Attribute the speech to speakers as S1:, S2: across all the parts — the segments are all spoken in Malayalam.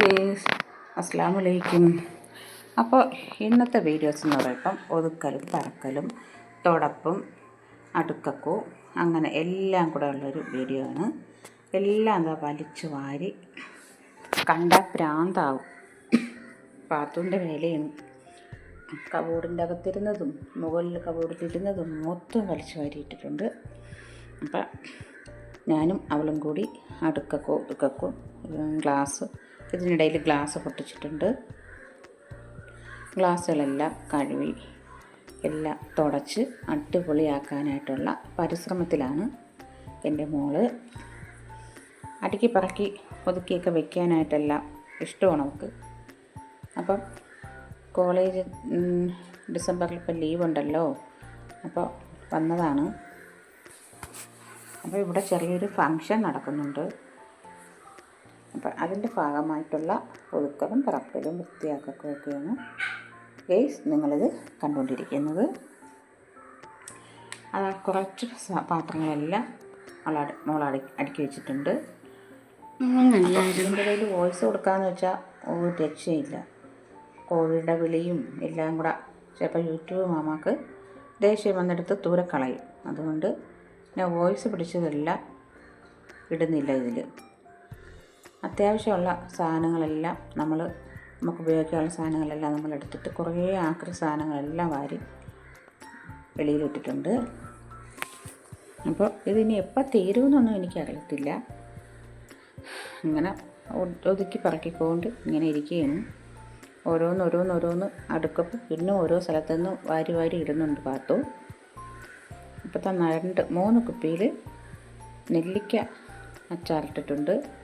S1: ഗേസ് അസ്സാം വലൈക്കും അപ്പോൾ ഇന്നത്തെ വീഡിയോസ് എന്ന് പറയുമ്പം ഒതുക്കലും പറക്കലും തുടപ്പും അടുക്കക്കും അങ്ങനെ എല്ലാം കൂടെ ഉള്ളൊരു വീഡിയോ ആണ്. എല്ലാം എന്താ വലിച്ചു വാരി കണ്ട പ്രാന്താവും. പാത്തൂന്റെ വിലയാണ് കബോർഡിന്റെ അകത്തിരുന്നതും മുകളിൽ കബോർഡിലിരുന്നതും മൊത്തം വലിച്ചു വാരിയിട്ടിട്ടുണ്ട്. അപ്പം ഞാനും അവളും കൂടി അടുക്കക്കോ ഒതുക്കക്കോ ഗ്ലാസ് ഇതിനിടയിൽ ഗ്ലാസ് പൊട്ടിച്ചിട്ടുണ്ട്. ഗ്ലാസ്സുകളെല്ലാം കഴുകി എല്ലാം തുടച്ച് അടിപൊളിയാക്കാനായിട്ടുള്ള പരിശ്രമത്തിലാണ് എന്റെ മോൾ. അടുക്കി പറക്കി ഒതുക്കിയൊക്കെ വെക്കാനായിട്ടെല്ലാം ഇഷ്ടമാണ് അവൾക്ക്. അപ്പം കോളേജ് ഡിസംബറിൽ ഇപ്പം ലീവ് ഉണ്ടല്ലോ അപ്പോൾ വന്നതാണ്. അപ്പോൾ ഇവിടെ ചെറിയൊരു ഫങ്ഷൻ നടക്കുന്നുണ്ട്. അപ്പം അതിന്റെ ഭാഗമായിട്ടുള്ള ഒഴുക്കലും പറക്കലും വൃത്തിയാക്കലും ഒക്കെയാണ് ഗെയ്സ് നിങ്ങളിത് കണ്ടുകൊണ്ടിരിക്കുന്നത്. അത് കുറച്ച് പാത്രങ്ങളെല്ലാം അവൾ മോളടി അടുക്കി വെച്ചിട്ടുണ്ട്. ഇതിന്റെ ഇടയിൽ വോയിസ് കൊടുക്കാമെന്ന് വെച്ചാൽ ഒരു രക്ഷയില്ല. കോഴിയുടെ വിളിയും എല്ലാം കൂടെ ചിലപ്പോൾ യൂട്യൂബ് മാമാക്ക് ദേഷ്യം വന്നെടുത്ത് ദൂരെ കളയും. അതുകൊണ്ട് ഞാൻ വോയിസ് പിടിച്ചതെല്ലാം ഇടുന്നില്ല ഇതിൽ അത്യാവശ്യമുള്ള സാധനങ്ങളെല്ലാം നമ്മൾ നമുക്ക് ഉപയോഗിക്കാനുള്ള സാധനങ്ങളെല്ലാം നമ്മൾ എടുത്തിട്ട് കുറേ ആക്രി സാധനങ്ങളെല്ലാം വാരി വെളിയിലിട്ടിട്ടുണ്ട്. അപ്പോൾ ഇതിനി എപ്പോൾ തീരുമെന്നൊന്നും എനിക്കറിയത്തില്ല. ഇങ്ങനെ ഒതുക്കി പറക്കിക്കൊണ്ട് ഇങ്ങനെ ഇരിക്കുകയാണ്. ഓരോന്ന് ഓരോന്ന് ഓരോന്ന് അടുക്കപ്പോൾ പിന്നെ ഓരോ സ്ഥലത്തു നിന്ന് വാരി വാരി ഇടുന്നുണ്ട് പാത്തു ഇപ്പോഴത്തെ രണ്ട് മൂന്ന് കുപ്പിയിൽ നെല്ലിക്ക അച്ചാറിട്ടിട്ടുണ്ട്.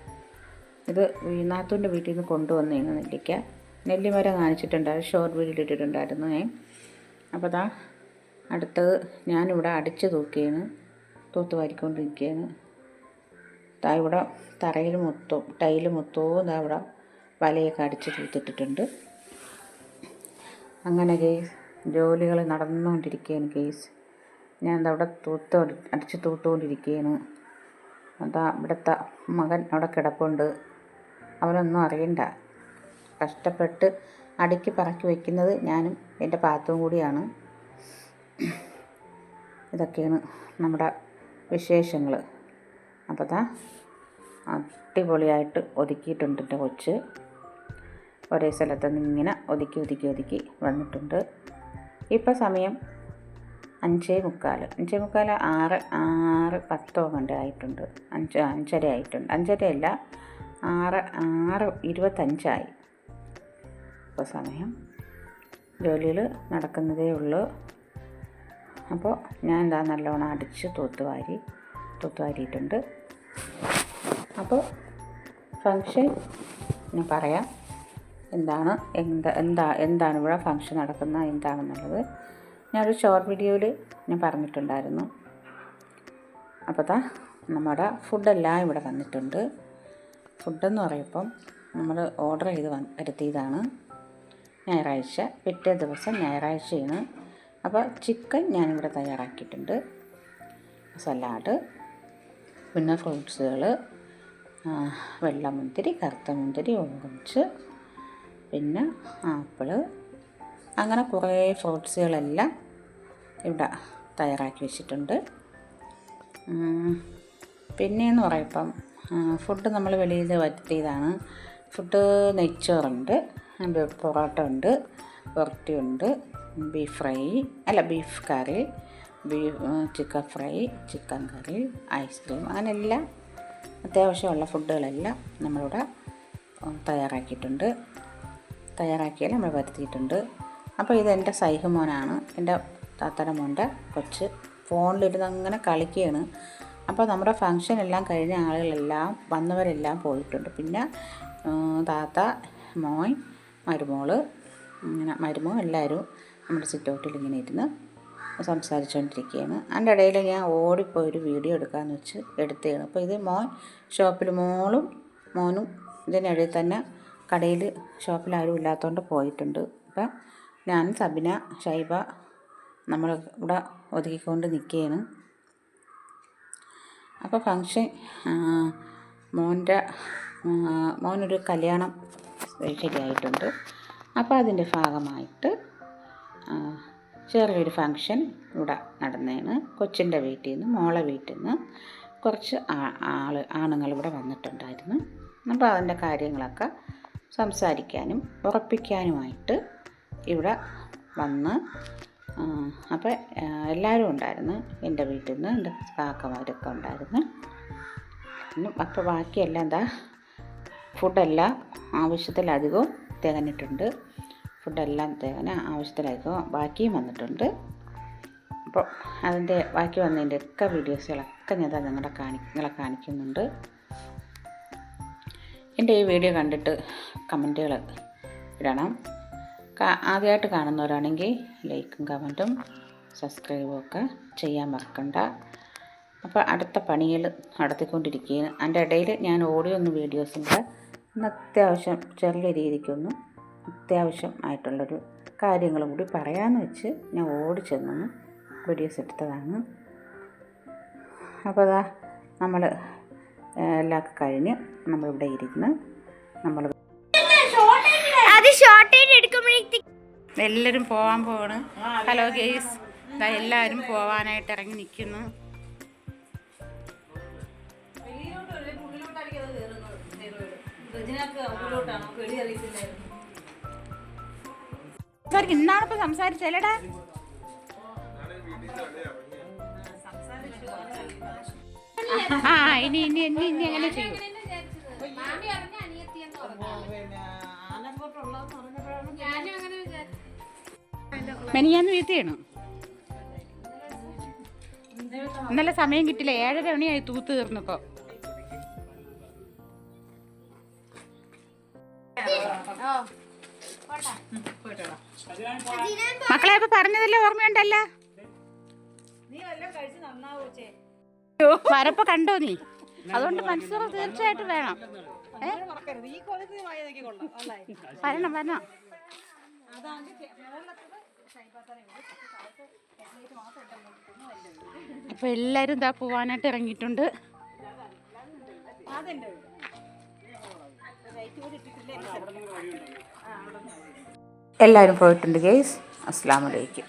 S1: ഇത് നാത്തൂന്റെ വീട്ടിൽ നിന്ന് കൊണ്ടുവന്നതാണ് നെല്ലിക്ക. നെല്ലിമരം കാണിച്ചിട്ടുണ്ടായിരുന്നു ഷോർട്ട് വീഡിയോ ഇട്ടിട്ടുണ്ടായിരുന്നു ഞാൻ. അപ്പോൾ അതാ അടുത്തത് ഞാനിവിടെ അടിച്ച് തൂക്കിയാണ്. തൂത്ത് വാരിക്കൊണ്ടിരിക്കുകയാണ്. ദാ ഇവിടെ തറയിൽ മൊത്തവും ടൈൽ മൊത്തവും ദാ ഇവിടെ വലയൊക്കെ അടിച്ച് തൂത്തിട്ടിട്ടുണ്ട്. അങ്ങനെ കേസ് ജോലികൾ നടന്നുകൊണ്ടിരിക്കുകയാണ് കേസ് ഞാൻ അവിടെ തൂത്ത് അടിച്ച് തൂത്തുകൊണ്ടിരിക്കുകയാണ്. അതാ ഇവിടുത്തെ മകൻ അവിടെ കിടപ്പുണ്ട്. അവനൊന്നും അറിയണ്ട. കഷ്ടപ്പെട്ട് അടുക്കി പറക്കി വയ്ക്കുന്നത് ഞാനും എന്റെ പാത്രവും കൂടിയാണ്. ഇതൊക്കെയാണ് നമ്മുടെ വിശേഷങ്ങൾ അപ്പോൾ താ അടിപൊളിയായിട്ട് ഒതുക്കിയിട്ടുണ്ട് എന്റെ കൊച്ച്. ഒരേ സ്ഥലത്ത് നിന്ന് ഇങ്ങനെ ഒതുക്കി ഒതുക്കി ഒതുക്കി വന്നിട്ടുണ്ട്. ഇപ്പോൾ സമയം അഞ്ചേ മുക്കാൽ അഞ്ചേ മുക്കാൽ ആറ് ആറ് പത്തോ കണ്ട് ആയിട്ടുണ്ട്. അഞ്ച് അഞ്ചര ആയിട്ടുണ്ട്. അഞ്ചര അല്ല ആറ് ആറ് ഇരുപത്തഞ്ചായി. ഇപ്പോൾ സമയം ജോലിയിൽ നടക്കുന്നതേ ഉള്ളൂ. അപ്പോൾ ഞാൻ എന്താ നല്ലോണം അടിച്ച് തൂത്തുവാരി തൂത്തുവാരിയിട്ടുണ്ട്. അപ്പോൾ ഫങ്ഷൻ ഞാൻ പറയാം. എന്താണ് എന്താ എന്താ എന്താണ് ഇവിടെ ഫങ്ഷൻ നടക്കുന്ന എന്താണെന്നുള്ളത്. ഞാനൊരു ഷോർട്ട് വീഡിയോയിൽ ഞാൻ പറഞ്ഞിട്ടുണ്ടായിരുന്നു. അപ്പോൾ താ നമ്മുടെ ഫുഡെല്ലാം ഇവിടെ വന്നിട്ടുണ്ട്. ഫുഡെന്ന് പറയുമ്പം നമ്മൾ ഓർഡർ ചെയ്ത് വരുത്തിയതാണ്. ഞായറാഴ്ച പിറ്റേ ദിവസം ഞായറാഴ്ചയാണ്. അപ്പോൾ ചിക്കൻ ഞാനിവിടെ തയ്യാറാക്കിയിട്ടുണ്ട്. സലാഡ് പിന്നെ ഫ്രൂട്ട്സുകൾ വെള്ളമുന്തിരി കറുത്ത മുന്തിരി ഓറഞ്ച് പിന്നെ ആപ്പിൾ. അങ്ങനെ കുറേ ഫ്രൂട്ട്സുകളെല്ലാം ഇവിടെ തയ്യാറാക്കി വെച്ചിട്ടുണ്ട്. പിന്നെയെന്ന് പറയുമ്പം ഫുഡ് നമ്മൾ വെളിയിൽ വരുത്തിയതാണ്. ഫുഡ് നെയ്ച്ചോറുണ്ട് പൊറോട്ട ഉണ്ട് പൊറോട്ടയുണ്ട് ബീഫ് ഫ്രൈ അല്ല beef curry beef chicken fry chicken curry ice cream അങ്ങനെ എല്ലാം അത്യാവശ്യമുള്ള ഫുഡുകളെല്ലാം നമ്മളിവിടെ തയ്യാറാക്കിയിട്ടുണ്ട്. തയ്യാറാക്കിയാൽ നമ്മൾ വരുത്തിയിട്ടുണ്ട്. അപ്പോൾ ഇതെന്റെ സൈഹ് മോനാണ്. എന്റെ താത്തയുടെ മോന്റെ കൊച്ച് ഫോണിലിരുന്ന് അങ്ങനെ കളിക്കുകയാണ്. അപ്പോൾ നമ്മുടെ ഫങ്ഷൻ എല്ലാം കഴിഞ്ഞ ആളുകളെല്ലാം വന്നവരെല്ലാം പോയിട്ടുണ്ട്. പിന്നെ താത്ത മോൻ മരുമോൾ ഇങ്ങനെ മരുമോ എല്ലാവരും നമ്മുടെ സിറ്റൗട്ടിൽ ഇങ്ങനെ ഇരുന്ന് സംസാരിച്ചുകൊണ്ടിരിക്കുകയാണ് അതിന്റെ ഇടയിൽ ഞാൻ ഓടിപ്പോയി ഒരു വീഡിയോ എടുക്കാമെന്ന് വെച്ച് എടുത്തതാണ്. അപ്പോൾ ഇത് മോൻ ഷോപ്പിൽ മോളും മോനും ഇതിനിടയിൽ തന്നെ കടയിൽ ഷോപ്പിൽ ആരും ഇല്ലാത്തതുകൊണ്ട് പോയിട്ടുണ്ട്. അപ്പം ഞാൻ സബിന ഷൈബ നമ്മൾ ഇവിടെ ഒതുക്കിക്കൊണ്ട് നിൽക്കുകയാണ്. അപ്പോൾ ഫങ്ഷൻ മോന്റെ മോനൊരു കല്യാണം ശരിയായിട്ടുണ്ട് അപ്പോൾ അതിന്റെ ഭാഗമായിട്ട് ചെറിയൊരു ഫങ്ഷൻ ഇവിടെ നടന്നതാണ് കൊച്ചിന്റെ വീട്ടിൽ നിന്ന് മോളെ വീട്ടിൽ നിന്ന് കുറച്ച് ആൾ ആണുങ്ങൾ ഇവിടെ വന്നിട്ടുണ്ടായിരുന്നു. അപ്പോൾ അതിന്റെ കാര്യങ്ങളൊക്കെ സംസാരിക്കാനും ഉറപ്പിക്കാനുമായിട്ട് ഇവിടെ വന്ന് അപ്പോൾ എല്ലാവരും ഉണ്ടായിരുന്നു. എന്റെ വീട്ടിൽ നിന്ന് എന്റെ കാക്കമാരൊക്കെ ഉണ്ടായിരുന്നു. അപ്പോൾ ബാക്കിയെല്ലാം എന്താ ഫുഡെല്ലാം ആവശ്യത്തിലധികവും തികഞ്ഞിട്ടുണ്ട് ഫുഡെല്ലാം തികഞ്ഞ ആവശ്യത്തിലധികവും ബാക്കിയും വന്നിട്ടുണ്ട്. അപ്പോൾ അതിന്റെ ബാക്കി വന്നതിന്റെ ഒക്കെ വീഡിയോസുകളൊക്കെ ഞാൻ ദാ നിങ്ങളെ കാണി നിങ്ങളെ കാണിക്കുന്നുണ്ട്. എന്റെ ഈ വീഡിയോ കണ്ടിട്ട് കമന്റുകൾ ഇടണം. ആദ്യമായിട്ട് കാണുന്നവരാണെങ്കിൽ ലൈക്കും കമന്റും സബ്സ്ക്രൈബും ഒക്കെ ചെയ്യാൻ മറക്കണ്ട. അപ്പോൾ അടുത്ത പണികൾ നടത്തിക്കൊണ്ടിരിക്കുകയാണ്. അതിന്റെ ഇടയിൽ ഞാൻ ഓഡിയോ ഒന്ന് ഉണ്ട് ഒന്ന് അത്യാവശ്യം ചെറിയ രീതിക്കൊന്ന് അത്യാവശ്യം ആയിട്ടുള്ളൊരു കാര്യങ്ങളും കൂടി പറയാമെന്ന് വെച്ച് ഞാൻ ഓടി ചെന്നൊന്ന് വീഡിയോസ് എടുത്തതാണ്. അപ്പോൾ അതാ നമ്മൾ എല്ലാം കഴിഞ്ഞ് നമ്മളിവിടെ ഇരുന്ന് നമ്മൾ എല്ലാവരും പോവാൻ പോവാണ്. ഹലോ ഗെയ്സ് എല്ലാവരും പോവാനായിട്ട് ഇറങ്ങി നിൽക്കുന്നു ഇന്നാണ് ഇപ്പൊ സംസാരിച്ചല്ലേടാ ആ ഇനി ഇനി ഇനി ഇനി അങ്ങനെ ചെയ്യും. മെനിയാന്ന് വീട്ടിൽ വീട്ടിയാണ് ഇന്നലെ സമയം കിട്ടില്ല ഏഴര മണിയായി തൂത്ത് തീർന്നപ്പോ. മക്കളെ ഇപ്പൊ പറഞ്ഞതല്ലേ ഓർമ്മയുണ്ടല്ല? വരപ്പ കണ്ടോ നീ? അതുകൊണ്ട് മനസ്സൂർ തീർച്ചയായിട്ടും വേണം? വരണം വരണം. അപ്പൊ എല്ലാരും ഇതാ പോവാനായിട്ട് ഇറങ്ങിയിട്ടുണ്ട്. എല്ലാരും പോയിട്ടുണ്ട് ഗേസ് അസ്സാം വലൈക്കും